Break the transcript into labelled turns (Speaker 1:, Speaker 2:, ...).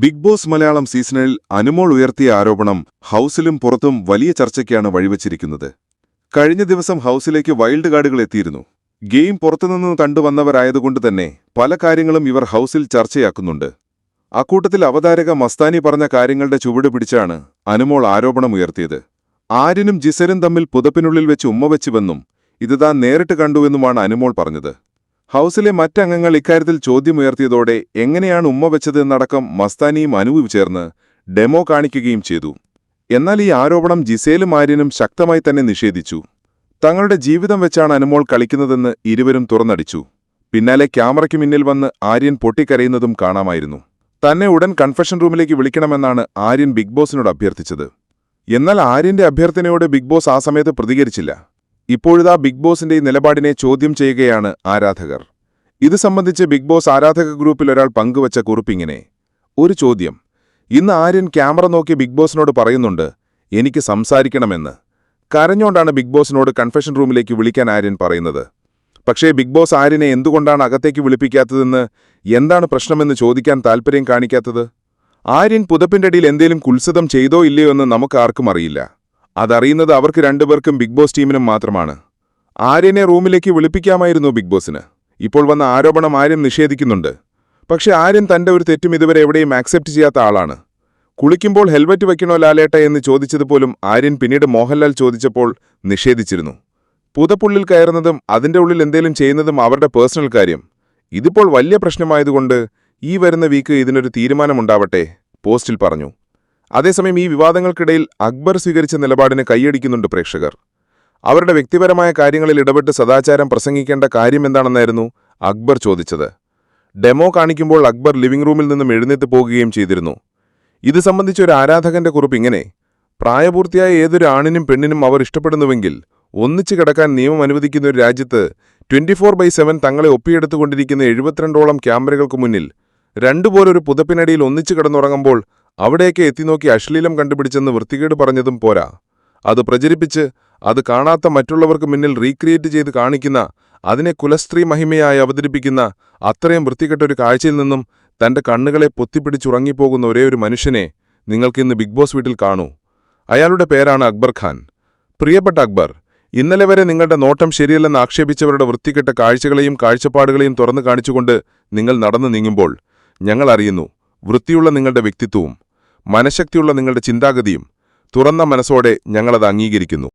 Speaker 1: Big boss Malayalam സീസണിൽ അനുമോൾ ഉയർത്തിയ ആരോപണം ഹൗസിലും പുറത്തും വലിയ ചർച്ചയ്ക്കാണ് വഴിവച്ചിരിക്കുന്നത്. കഴിഞ്ഞ ദിവസം ഹൗസിലേക്ക് വൈൽഡ് കാർഡുകൾ എത്തിയിരുന്നു. ഗെയിം പുറത്തുനിന്ന് കണ്ടുവന്നവരായതുകൊണ്ട് തന്നെ പല കാര്യങ്ങളും ഇവർ ഹൗസിൽ ചർച്ചയാക്കുന്നുണ്ട്. അക്കൂട്ടത്തിൽ അവതാരക മസ്താനി പറഞ്ഞ കാര്യങ്ങളുടെ ചുവട് പിടിച്ചാണ് അനുമോൾ ആരോപണമുയർത്തിയത് ആര്യനും ജിസരും തമ്മിൽ പുതപ്പിനുള്ളിൽ വെച്ച് ഉമ്മ വെച്ചുവെന്നും ഇത് താൻ നേരിട്ട് കണ്ടുവെന്നുമാണ് അനുമോൾ പറഞ്ഞത്. ഹൗസിലെ മറ്റംഗങ്ങൾ ഇക്കാര്യത്തിൽ ചോദ്യമുയർത്തിയതോടെ എങ്ങനെയാണ് ഉമ്മ വെച്ചതെന്നടക്കം മസ്താനിയും അനുവും ചേർന്ന് ഡെമോ കാണിക്കുകയും ചെയ്തു. എന്നാൽ ഈ ആരോപണം ജിസേലും ആര്യനും ശക്തമായി തന്നെ നിഷേധിച്ചു. തങ്ങളുടെ ജീവിതം വെച്ചാണ് അനുമോൾ കളിക്കുന്നതെന്ന് ഇരുവരും തുറന്നടിച്ചു. പിന്നാലെ ക്യാമറയ്ക്ക് മുന്നിൽ വന്ന് ആര്യൻ പൊട്ടിക്കരയുന്നതും കാണാമായിരുന്നു. തന്നെ ഉടൻ കൺഫഷൻ റൂമിലേക്ക് വിളിക്കണമെന്നാണ് ആര്യൻ ബിഗ് ബോസിനോട് അഭ്യർത്ഥിച്ചത്. എന്നാൽ ആര്യന്റെ അഭ്യർത്ഥനയോട് ബിഗ് ബോസ് ആ സമയത്ത് പ്രതികരിച്ചില്ല. ഇപ്പോഴിതാ ബിഗ് ബോസിന്റെ ഈ നിലപാടിനെ ചോദ്യം ചെയ്യുകയാണ് ആരാധകർ. ഇത് സംബന്ധിച്ച് ബിഗ് ബോസ് ആരാധക ഗ്രൂപ്പിൽ ഒരാൾ പങ്കുവച്ച കുറിപ്പിങ്ങനെ ഒരു ചോദ്യം. ഇന്ന് ആര്യൻ ക്യാമറ നോക്കി ബിഗ് ബോസിനോട് പറയുന്നുണ്ട് എനിക്ക് സംസാരിക്കണമെന്ന്. കരഞ്ഞോണ്ടാണ് ബിഗ് ബോസിനോട് കൺഫെഷൻ റൂമിലേക്ക് വിളിക്കാൻ ആര്യൻ പറയുന്നത്. പക്ഷേ ബിഗ് ബോസ് ആര്യനെ എന്തുകൊണ്ടാണ് അകത്തേക്ക് വിളിപ്പിക്കാത്തതെന്ന് എന്താണ് പ്രശ്നമെന്ന് ചോദിക്കാൻ താൽപ്പര്യം കാണിക്കാത്തത്? ആര്യൻ പുതപ്പിന്റെ അടിയിൽ എന്തേലും കുത്സിതം ചെയ്തോ ഇല്ലയോ എന്ന് നമുക്കാർക്കും അറിയില്ല. അതറിയുന്നത് അവർക്ക് രണ്ടുപേർക്കും ബിഗ് ബോസ് ടീമിനും മാത്രമാണ്. ആര്യനെ റൂമിലേക്ക് വിളിപ്പിക്കാമായിരുന്നു ബിഗ് ബോസിന്. ഇപ്പോൾ വന്ന ആരോപണം ആര്യൻ നിഷേധിക്കുന്നുണ്ട്. പക്ഷേ ആര്യൻ തന്റെ ഒരു തെറ്റും ഇതുവരെ എവിടെയും ആക്സെപ്റ്റ് ചെയ്യാത്ത ആളാണ്. കുളിക്കുമ്പോൾ ഹെൽമെറ്റ് വയ്ക്കണോ ലാലേട്ട എന്ന് ചോദിച്ചതുപോലും ആര്യൻ പിന്നീട് മോഹൻലാൽ ചോദിച്ചപ്പോൾ നിഷേധിച്ചിരുന്നു. പുതപ്പുള്ളിൽ കയറുന്നതും അതിന്റെ ഉള്ളിൽ എന്തേലും ചെയ്യുന്നതും അവരുടെ പേഴ്സണൽ കാര്യം. ഇതിപ്പോൾ വലിയ പ്രശ്നമായതുകൊണ്ട് ഈ വരുന്ന വീക്ക് ഇതിനൊരു തീരുമാനമുണ്ടാവട്ടെ പോസ്റ്റിൽ പറഞ്ഞു. അതേസമയം ഈ വിവാദങ്ങൾക്കിടയിൽ അക്ബർ സ്വീകരിച്ച നിലപാടിന് കൈയടിക്കുന്നുണ്ട് പ്രേക്ഷകർ. അവരുടെ വ്യക്തിപരമായ കാര്യങ്ങളിൽ ഇടപെട്ട് സദാചാരം പ്രസംഗിക്കേണ്ട കാര്യമെന്താണെന്നായിരുന്നു അക്ബർ ചോദിച്ചത്. ഡെമോ കാണിക്കുമ്പോൾ അക്ബർ ലിവിംഗ് റൂമിൽ നിന്നും എഴുന്നേറ്റ് പോകുകയും ചെയ്തിരുന്നു. ഇത് സംബന്ധിച്ച് ഒരു ആരാധകന്റെ കുറിപ്പ് ഇങ്ങനെ പ്രായപൂർത്തിയായ ഏതൊരു ആണിനും പെണ്ണിനും അവർ ഇഷ്ടപ്പെടുന്നുവെങ്കിൽ ഒന്നിച്ചു കിടക്കാൻ നിയമം അനുവദിക്കുന്ന ഒരു രാജ്യത്ത് ട്വന്റി ഫോർ ബൈ സെവൻ തങ്ങളെ ഒപ്പിയെടുത്തുകൊണ്ടിരിക്കുന്ന എഴുപത്തിരണ്ടോളം ക്യാമറകൾക്ക് മുന്നിൽ രണ്ടുപോലൊരു പുതപ്പിനടിയിൽ ഒന്നിച്ചു കിടന്നുറങ്ങുമ്പോൾ അവിടേക്ക് എത്തിനോക്കി അശ്ലീലം കണ്ടുപിടിച്ചെന്ന് വൃത്തികേട് പറഞ്ഞതും പോരാ. അത് പ്രചരിപ്പിച്ച് അത് കാണാത്ത മറ്റുള്ളവർക്ക് മുന്നിൽ റീക്രിയേറ്റ് ചെയ്ത് കാണിക്കുന്ന അതിനെ കുലസ്ത്രീ മഹിമയായി അവതരിപ്പിക്കുന്ന അത്രയും വൃത്തികെട്ടൊരു കാഴ്ചയിൽ നിന്നും തന്റെ കണ്ണുകളെ പൊത്തിപ്പിടിച്ചുറങ്ങിപ്പോകുന്ന ഒരേ ഒരു മനുഷ്യനെ നിങ്ങൾക്കിന്ന് ബിഗ് ബോസ് വീട്ടിൽ കാണൂ. അയാളുടെ പേരാണ് അക്ബർ ഖാൻ. പ്രിയപ്പെട്ട അക്ബർ ഇന്നലെ വരെ നിങ്ങളുടെ നോട്ടം ശരിയല്ലെന്ന് ആക്ഷേപിച്ചവരുടെ വൃത്തികെട്ട കാഴ്ചകളെയും കാഴ്ചപ്പാടുകളെയും തുറന്നു കാണിച്ചുകൊണ്ട് നിങ്ങൾ നടന്നു നീങ്ങുമ്പോൾ ഞങ്ങൾ അറിയുന്നു വൃത്തിയുള്ള നിങ്ങളുടെ വ്യക്തിത്വവും. മനഃശക്തിയുള്ള നിങ്ങളുടെ ചിന്താഗതിയും തുറന്ന മനസ്സോടെ ഞങ്ങളത് അംഗീകരിക്കുന്നു.